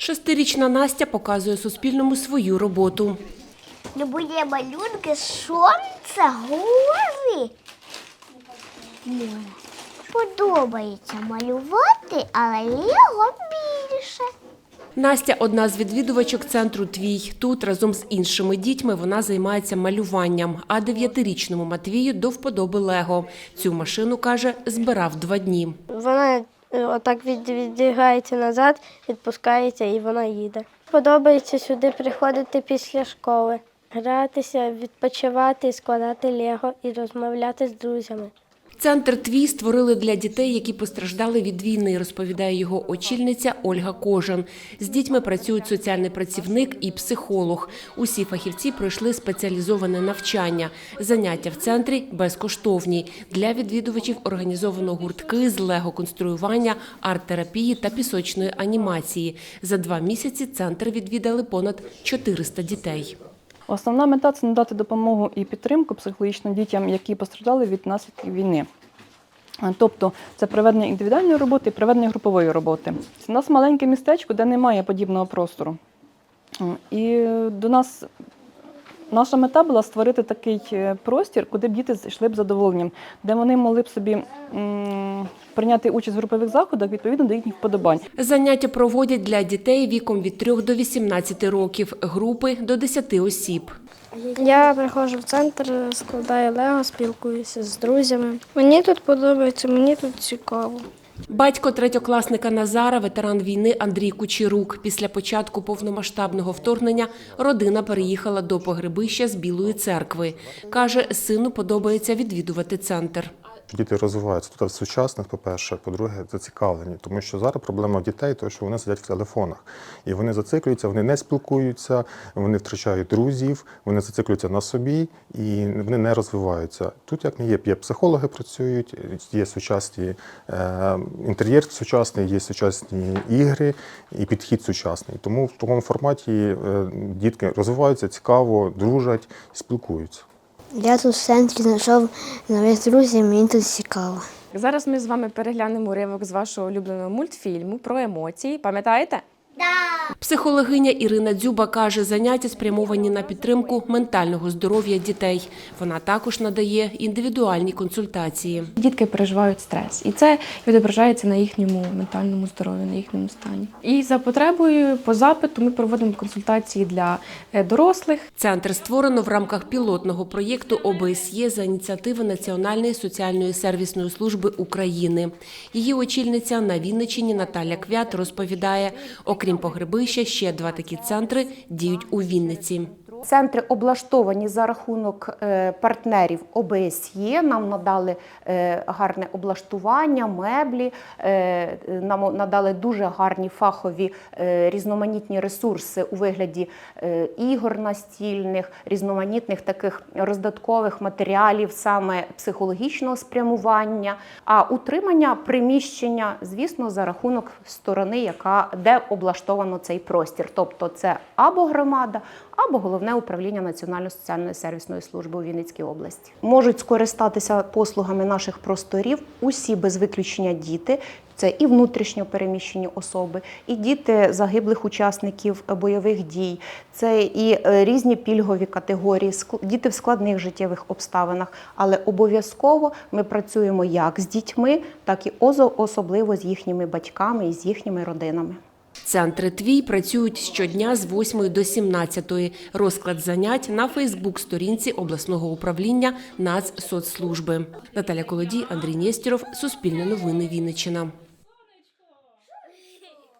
Шестирічна Настя показує Суспільному свою роботу. Люблю малюнки, сонце, гори. Подобається малювати, але його більше. Настя одна з відвідувачок центру Твій. Тут разом з іншими дітьми вона займається малюванням. А дев'ятирічному Матвію до вподоби Лего. Цю машину каже, збирав два дні. Вона отак від- назад, відпускається і вона їде. Подобається сюди приходити після школи, гратися, відпочивати, складати лего і розмовляти з друзями. Центр Твій створили для дітей, які постраждали від війни, розповідає його очільниця Ольга Кожан. З дітьми працюють соціальний працівник і психолог. Усі фахівці пройшли спеціалізоване навчання. Заняття в центрі безкоштовні. Для відвідувачів організовано гуртки з лего-конструювання, арт-терапії та пісочної анімації. За два місяці центр відвідали понад 400 дітей. Основна мета це надати допомогу і підтримку психологічно дітям, які постраждали від наслідків війни. Тобто це проведення індивідуальної роботи і проведення групової роботи. У нас маленьке містечко, де немає подібного простору. І до нас наша мета була створити такий е, простір, куди б діти йшли б задоволенням, де вони могли б собі м, прийняти участь в групових заходах відповідно до їхніх вподобань. Заняття проводять для дітей віком від 3 до 18 років, групи до 10 осіб. Я приходжу в центр, складаю лего, спілкуюся з друзями. Мені тут подобається, мені тут цікаво. Батько третьокласника Назара, ветеран війни Андрій Кучерук. Після початку повномасштабного вторгнення родина переїхала до погребища з Білої церкви. Каже, сину подобається відвідувати центр. Діти розвиваються тут сучасних, по-перше, по-друге, зацікавлені, тому що зараз проблема дітей, то що вони сидять в телефонах і вони зациклюються, вони не спілкуються, вони втрачають друзів, вони зациклюються на собі і вони не розвиваються. Тут як не є, є психологи працюють, є сучасні е, інтер'єр сучасний, є сучасні ігри і підхід сучасний. Тому в такому форматі е, дітки розвиваються цікаво, дружать, спілкуються. Я тут в центрі знайшов нових друзів, мені тут цікаво. Зараз ми з вами переглянемо уривок з вашого улюбленого мультфільму про емоції. Пам'ятаєте? Психологиня Ірина Дзюба каже, заняття спрямовані на підтримку ментального здоров'я дітей. Вона також надає індивідуальні консультації. Дітки переживають стрес, і це відображається на їхньому ментальному здоров'ї, на їхньому стані. І за потребою по запиту ми проводимо консультації для е, дорослих. Центр створено в рамках пілотного проєкту ОБСЄ за ініціативи Національної соціальної сервісної служби України. Її очільниця на Вінниччині Наталя Квят розповідає, окрім погребища, ще два такі центри діють у Вінниці. Центри облаштовані за рахунок е, партнерів ОБСЄ. Нам надали е, гарне облаштування, меблі, е, нам надали дуже гарні фахові різноманітні ресурси у вигляді ігор настільних, різноманітних таких роздаткових матеріалів, саме психологічного спрямування, а утримання приміщення, звісно, за рахунок сторони, яка де облаштовано цей простір. Тобто це або громада, або головне управління Національної соціальної сервісної служби у Вінницькій області. Можуть скористатися послугами наших просторів усі без виключення діти. Це і внутрішньо переміщені особи, і діти загиблих учасників бойових дій, це і е, різні пільгові категорії, діти в складних життєвих обставинах. Але обов'язково ми працюємо як з дітьми, так і особливо з їхніми батьками і з їхніми родинами. Центри твій працюють щодня з 8 до 17. Розклад занять на Фейсбук-сторінці обласного управління Нацсоцслужби. Наталя Колодій, Андрій Нєстіров, Суспільне новини Вінниччина.